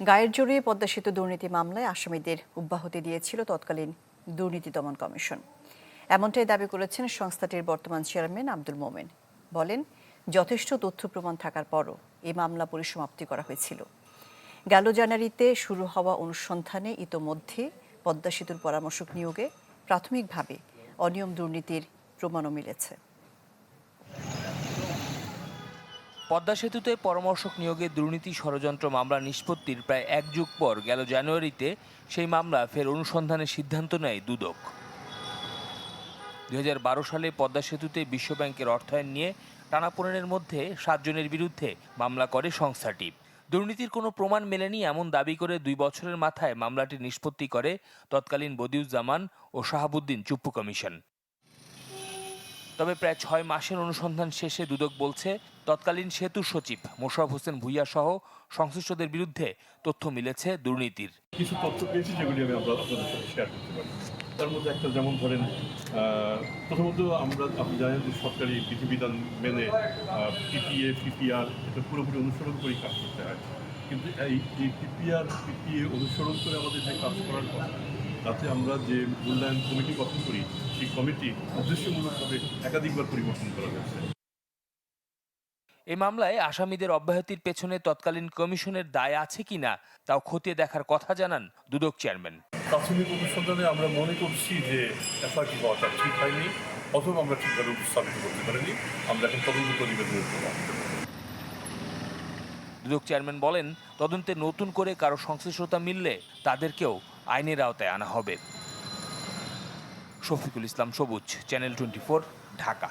গায়ের জড়িয়ে পদ্মা সেতু দুর্নীতি মামলায় আসামিদের অব্যাহতি দিয়েছিল তৎকালীন দুর্নীতি দমন কমিশন। এমনটাই দাবি করেছেন সংস্থাটির বর্তমান চেয়ারম্যান আব্দুল মোমেন। বলেন, যথেষ্ট তথ্য প্রমাণ থাকার পরও এই মামলা পরিসমাপ্তি করা হয়েছিল। গেল জানুয়ারিতে শুরু হওয়া অনুসন্ধানে ইতোমধ্যে পদ্মা সেতুর পরামর্শক নিয়োগে প্রাথমিকভাবে অনিয়ম দুর্নীতির প্রমাণও মিলেছে। পদ্মা সেতুতে পরামর্শক নিয়োগে দুর্নীতি ষড়যন্ত্র মামলা নিষ্পত্তির প্রায় এক যুগ পর গেল জানুয়ারিতে, সেই মামলা ফের অনুসন্ধানের সিদ্ধান্ত নেয় দুদক। দু হাজার বারো সালে পদ্মা সেতুতে বিশ্বব্যাংকের অর্থায়ন নিয়ে টানাপোড়েনের মধ্যে সাতজনের বিরুদ্ধে মামলা করে সংস্থাটি। দুর্নীতির কোনো প্রমাণ মেলেনি এমন দাবি করে দুই বছরের মাথায় মামলাটি নিষ্পত্তি করে তৎকালীন বদিউজ্জামান ও শাহাবুদ্দিন চুপ্পু কমিশন। তবে প্রায় ছয় মাসের অনুসন্ধান শেষে দুদক বলছে, তৎকালীন সেতু সচিব মোশারফ হোসেন ভুইয়া সহ সংশ্লিষ্টদের বিরুদ্ধে তথ্য মিলেছে দুর্নীতির। কিছু তথ্য পেয়েছি যেগুলি আমি শেয়ার তার মধ্যে একটা যেমন ধরেন প্রথমত আমরা আপনি জানেন যে সরকারি বিধিবিধান মেনে পিপিএ পিপিআর এটা পুরোপুরি অনুসরণ করেই কাজ করতে হয়। কিন্তু এই পিপিআর পিপিএ অনুসরণ করে আমাদের যে কাজ করার কথা তাতে আমরা যে মূল্যায়ন কমিটি গঠন করি সেই কমিটি উদ্দেশ্যমূলকভাবে একাধিকবার পরিবর্তন করা হয়েছে এই মামলায় আসামিদের অব্যাহতির পেছনে তৎকালীন কমিশনের দায় আছে কিনা তাও খতিয়ে দেখার কথা জানান দুদক চেয়ারম্যান প্রাথমিক অনুসন্ধানে আমরা মনে করছি যে এফআইটি হওয়াটা ঠিক হয়নি অথবা আমরা ঠিকভাবে উপস্থাপিত করতে পারিনি আমরা এখন তদন্ত প্রতিবেদনের। দুদক চেয়ারম্যান বলেন তদন্তে নতুন করে কারও সংশ্লিষ্টতা মিললে তাদেরকেও আইনের আওতায় আনা হবে। শফিকুল ইসলাম সবুজ চ্যানেল টোয়েন্টি ঢাকা।